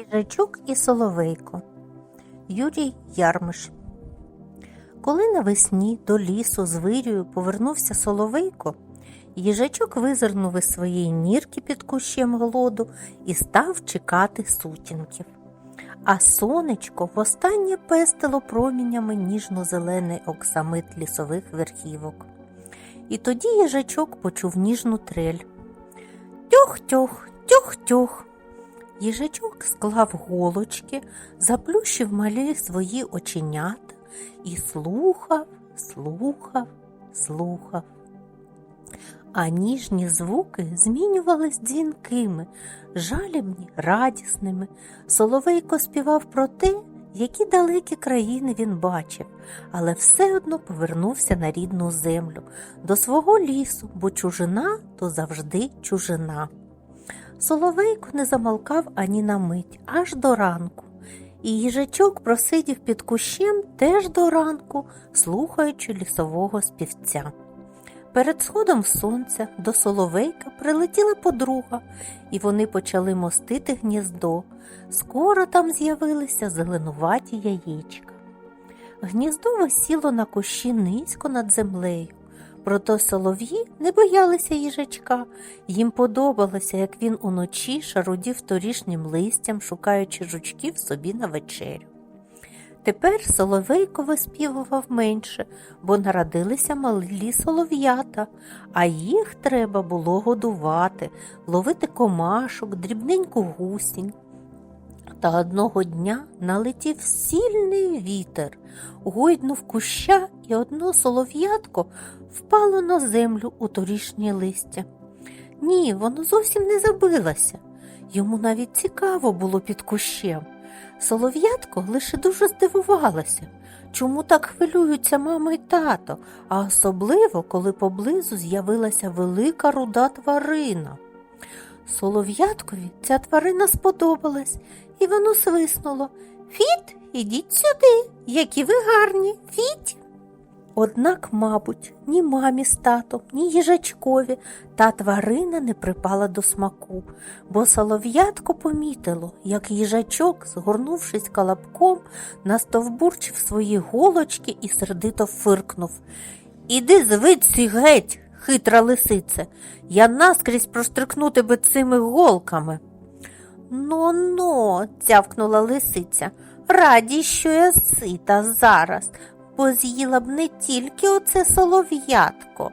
Їжачок і Соловейко Юрій Ярмиш Коли навесні до лісу з вирію повернувся Соловейко, їжачок визирнув із своєї нірки під кущем голоду і став чекати сутінків. А сонечко востаннє пестило промінями ніжно-зелений оксамит лісових верхівок. І тоді їжачок почув ніжну трель. Тьох-тьох, тьох-тьох. Їжачок склав голочки, заплющив малі свої оченята і слухав, слухав, слухав. А ніжні звуки змінювались дзвінкими, жалібні, радісними. Соловейко співав про те, які далекі країни він бачив, але все одно повернувся на рідну землю, до свого лісу, бо чужина то завжди чужина. Соловейко не замолкав ані на мить, аж до ранку, і їжачок просидів під кущем теж до ранку, слухаючи лісового співця. Перед сходом сонця до Соловейка прилетіла подруга, і вони почали мостити гніздо. Скоро там з'явилися зеленуваті яєчка. Гніздо висіло на кущі низько над землею. Проте солов'ї не боялися їжачка. Їм подобалося, як він уночі шарудів торішнім листям, шукаючи жучків собі на вечерю. Тепер соловейко виспівував менше, бо народилися малі солов'ята, а їх треба було годувати, ловити комашок, дрібненьку гусінь. Та одного дня налетів сильний вітер, гойднув куща, і одно солов'ятко впало на землю у торішнє листя. Ні, воно зовсім не забилося. Йому навіть цікаво було під кущем. Солов'ятко лише дуже здивувалося, чому так хвилюються мама й тато, а особливо, коли поблизу з'явилася велика руда тварина. Солов'яткові ця тварина сподобалась, і воно свиснуло Фіт, ідіть сюди, які ви гарні, фіть. Однак, мабуть, ні мамі з татом, ні їжачкові та тварина не припала до смаку, бо солов'ятко помітило, як їжачок, згорнувшись калабком, настовбурчив свої голочки і сердито фиркнув. Іди звідси геть, хитра лисице, я наскрізь проштрикну тебе цими голками. Но, но, цявкнула лисиця, раді, що я сита зараз, бо з'їла б не тільки оце солов'ятко.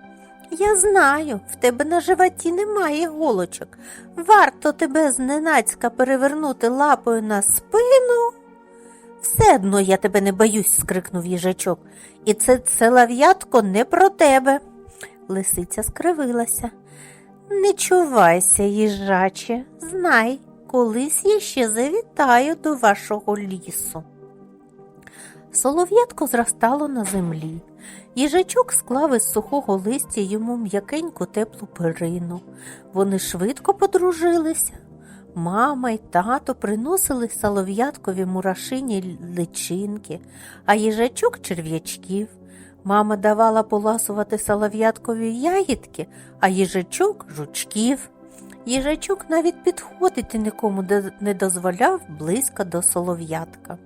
Я знаю, в тебе на животі немає голочок. Варто тебе зненацька перевернути лапою на спину. Все одно я тебе не боюсь, скрикнув їжачок, і це солов'ятко не про тебе. Лисиця скривилася. Не чувайся, їжаче, знай, колись я ще завітаю до вашого лісу. Солов'ятко зростало на землі. Їжачок склав із сухого листя йому м'якеньку теплу перину. Вони швидко подружилися. Мама й тато приносили солов'яткові мурашині личинки, а їжачок черв'ячків. Мама давала поласувати солов'яткові ягідки, а їжачок жучків. Їжачок навіть підходити нікому не дозволяв близько до солов'ятка.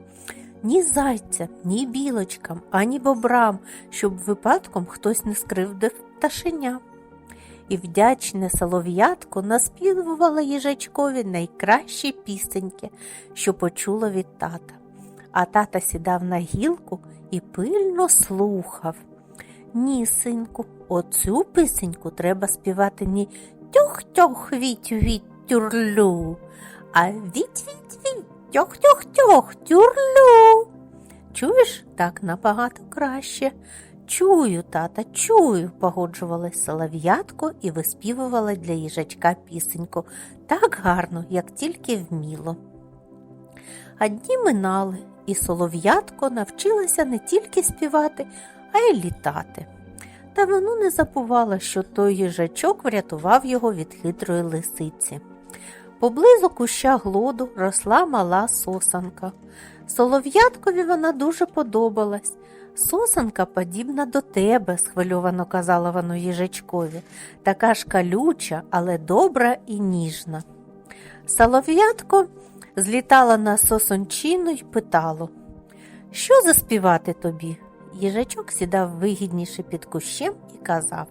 Ні зайцям, ні білочкам, ані бобрам, щоб випадком хтось не скривдив пташеня. І вдячне солов'ятко наспівувала їжачкові найкращі пісеньки, що почула від тата. А тата сідав на гілку і пильно слухав. Ні, синку, оцю пісеньку треба співати не тьох-тьох віть віть тюрлю, а віть-віть-віть тьох-тьох-тьох тюрлю. Чуєш, так набагато краще. Чую, тата, чую, погоджувалась солов'ятко і виспівувала для їжачка пісеньку так гарно, як тільки вміло. А дні минали, і солов'ятко навчилася не тільки співати, а й літати. Та воно не забувало, що той їжачок врятував його від хитрої лисиці. Поблизу куща глоду росла мала сосанка. Солов'яткові вона дуже подобалась. Сосанка подібна до тебе, схвильовано казала воно їжачкові, така ж калюча, але добра і ніжна. Солов'ятко злітало на сосончину й питало, що заспівати тобі? Їжачок сідав вигідніше під кущем і казав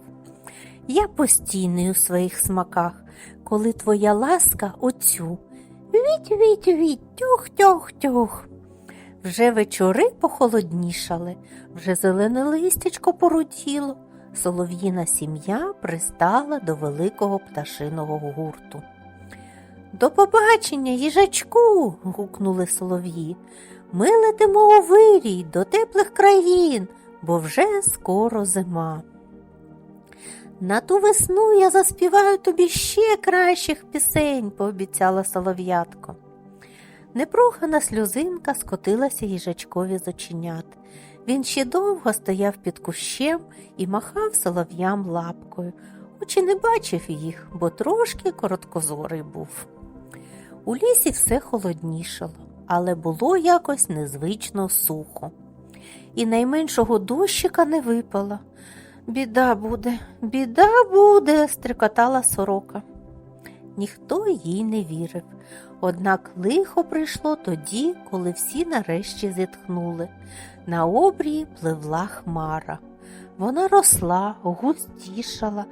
Я постійний у своїх смаках, коли твоя ласка оцю. Віть, віть, віть, тюх, тюх, тюх. Вже вечори похолоднішали, вже зелене листячко поруділо. Солов'їна сім'я пристала до великого пташиного гурту. До побачення, їжачку. гукнули солов'ї. Ми летимо у вирій до теплих країн, бо вже скоро зима. На ту весну я заспіваю тобі ще кращих пісень, пообіцяла солов'ятко. Непрохана сльозинка скотилася їжачкові з оченят. Він ще довго стояв під кущем і махав солов'ям лапкою, хоч і не бачив їх, бо трошки короткозорий був. У лісі все холоднішало, але було якось незвично сухо. І найменшого дощика не випало. Біда буде, біда буде, стрикотала сорока. Ніхто їй не вірив. Однак лихо прийшло тоді, коли всі нарешті зітхнули. На обрії пливла хмара. Вона росла, густішала.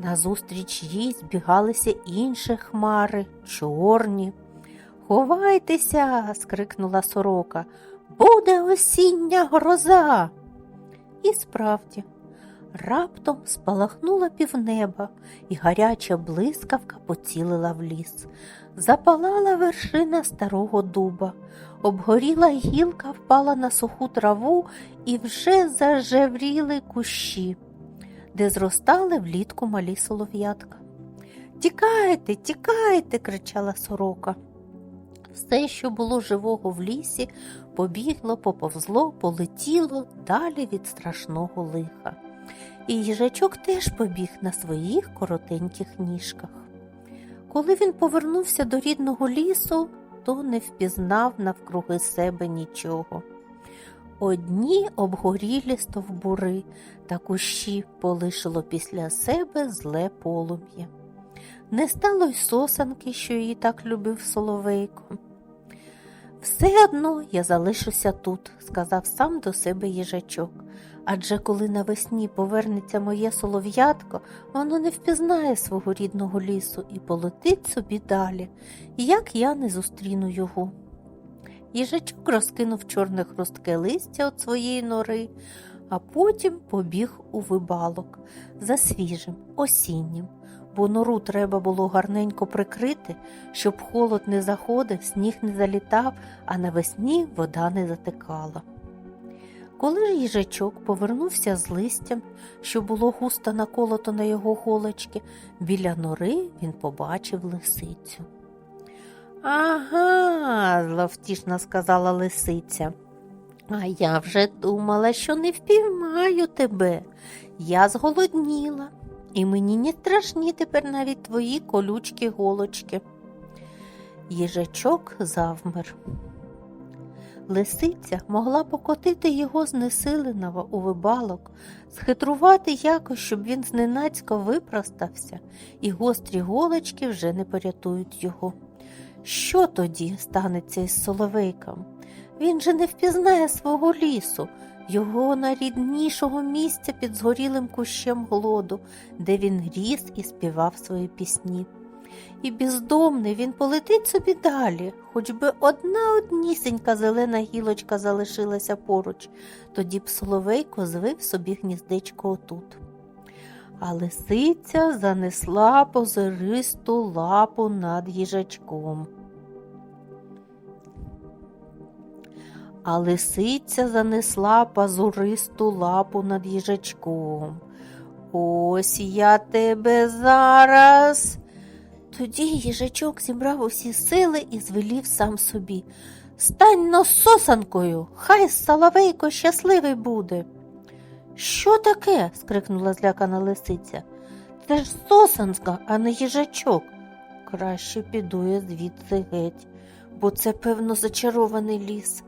Назустріч їй збігалися інші хмари, чорні. Ховайтеся, скрикнула сорока. Буде осіння гроза. І справді, раптом спалахнула півнеба, і гаряча блискавка поцілила в ліс. Запалала вершина старого дуба, обгоріла гілка, впала на суху траву і вже зажевріли кущі, де зростали влітку малі солов'ятка. Тікайте, тікайте, кричала сорока. Все, що було живого в лісі, побігло, поповзло, полетіло далі від страшного лиха. І їжачок теж побіг на своїх коротеньких ніжках. Коли він повернувся до рідного лісу, то не впізнав навкруги себе нічого. Одні обгорілі стовбури та кущі полишило після себе зле полум'я. Не стало й сосанки, що її так любив соловейко. Все одно я залишуся тут, сказав сам до себе їжачок. Адже коли навесні повернеться моє солов'ятко, воно не впізнає свого рідного лісу і полетить собі далі, як я не зустріну його. Їжачок розкинув чорне хрустке листя від своєї нори, а потім побіг у вибалок за свіжим, осіннім, бо нору треба було гарненько прикрити, щоб холод не заходив, сніг не залітав, а навесні вода не затикала. Коли ж їжачок повернувся з листям, що було густо наколото на його голочки, біля нори він побачив лисицю. Ага, зловтішно сказала лисиця. А я вже думала, що не впіймаю тебе. Я зголодніла, і мені не страшні тепер навіть твої колючкі голочки. Їжачок завмер. Лисиця могла покотити його знесиленого у вибалок, схитрувати якось, щоб він зненацько випростався, і гострі голочки вже не порятують його. Що тоді станеться із соловейком? Він же не впізнає свого лісу, його найріднішого місця під згорілим кущем глоду, де він ріс і співав свої пісні. І бездомний він полетить собі далі, хоч би одна однісенька зелена гілочка залишилася поруч, тоді б соловейко звив собі гніздечко отут. А лисиця занесла позористу лапу над їжачком. А лисиця занесла пазуристу лапу над їжачком. Ось я тебе зараз. Тоді їжачок зібрав усі сили і звелів сам собі. Стань но сосанкою, хай Соловейко щасливий буде. Що таке? скрикнула злякана лисиця. Це ж сосанка, а не їжачок. Краще піду я звідси геть, бо це, певно, зачарований ліс.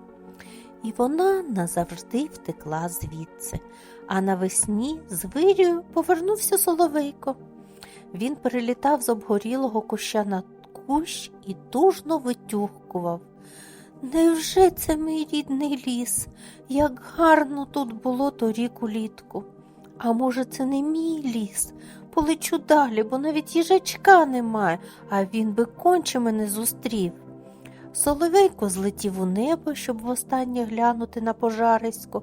І вона назавжди втекла звідси, а навесні з вирію повернувся соловейко. Він перелітав з обгорілого куща на кущ і тужно витюхкував. Невже це мій рідний ліс? Як гарно тут було торік улітку. А може, це не мій ліс? Полечу далі, бо навіть їжачка немає, а він би конче мене зустрів. Соловейко злетів у небо, щоб востаннє глянути на пожарисько,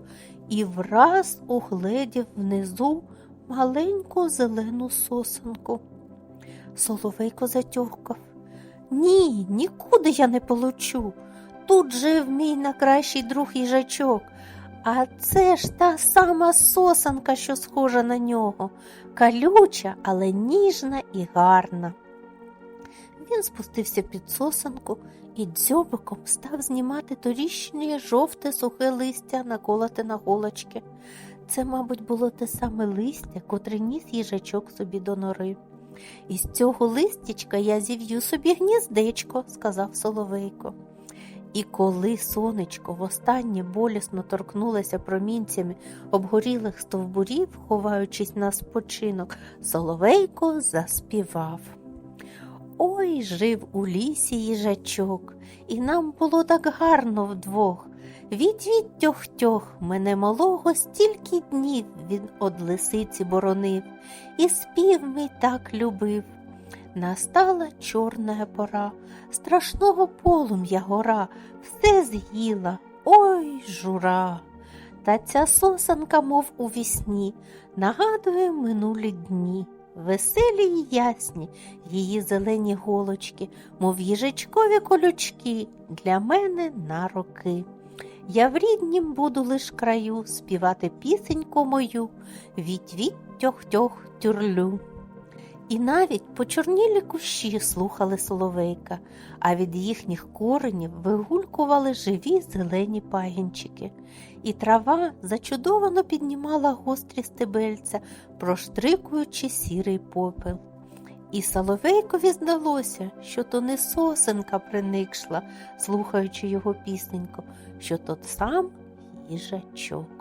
і враз угледів внизу маленьку зелену сосенку. Соловейко затьохкав. Ні, нікуди я не получу. Тут жив мій найкращий друг їжачок. А це ж та сама сосенка, що схожа на нього, калюча, але ніжна і гарна. Він спустився під сосенку і дзьобиком став знімати торічнє жовте сухе листя, наколоте на голочки. Це, мабуть, було те саме листя, котре ніс їжачок собі до нори. Із цього листячка я зів'ю собі гніздечко, сказав Соловейко. І коли сонечко востаннє болісно торкнулося промінцями обгорілих стовбурів, ховаючись на спочинок, Соловейко заспівав. Ой, жив у лісі їжачок, і нам було так гарно вдвох. Відвідь тьох-тьох, мене малого стільки днів він од лисиці боронив, і спів мій так любив. Настала чорна пора, страшного полум'я гора, все з'їла, ой, жура. Та ця сосенка, мов у вісні, нагадує минулі дні. Веселі й ясні її зелені голочки, мов їжачкові колючки, для мене на роки. Я в ріднім буду лиш краю співати пісеньку мою, відь-відь тьох-тьох тюрлю. І навіть почорнілі кущі слухали соловейка, а від їхніх коренів вигулькували живі зелені пагінчики, і трава зачудовано піднімала гострі стебельця, проштрикуючи сірий попел. І Соловейкові здалося, що то не сосенка приникшла, слухаючи його пісеньку, що то сам їжачок.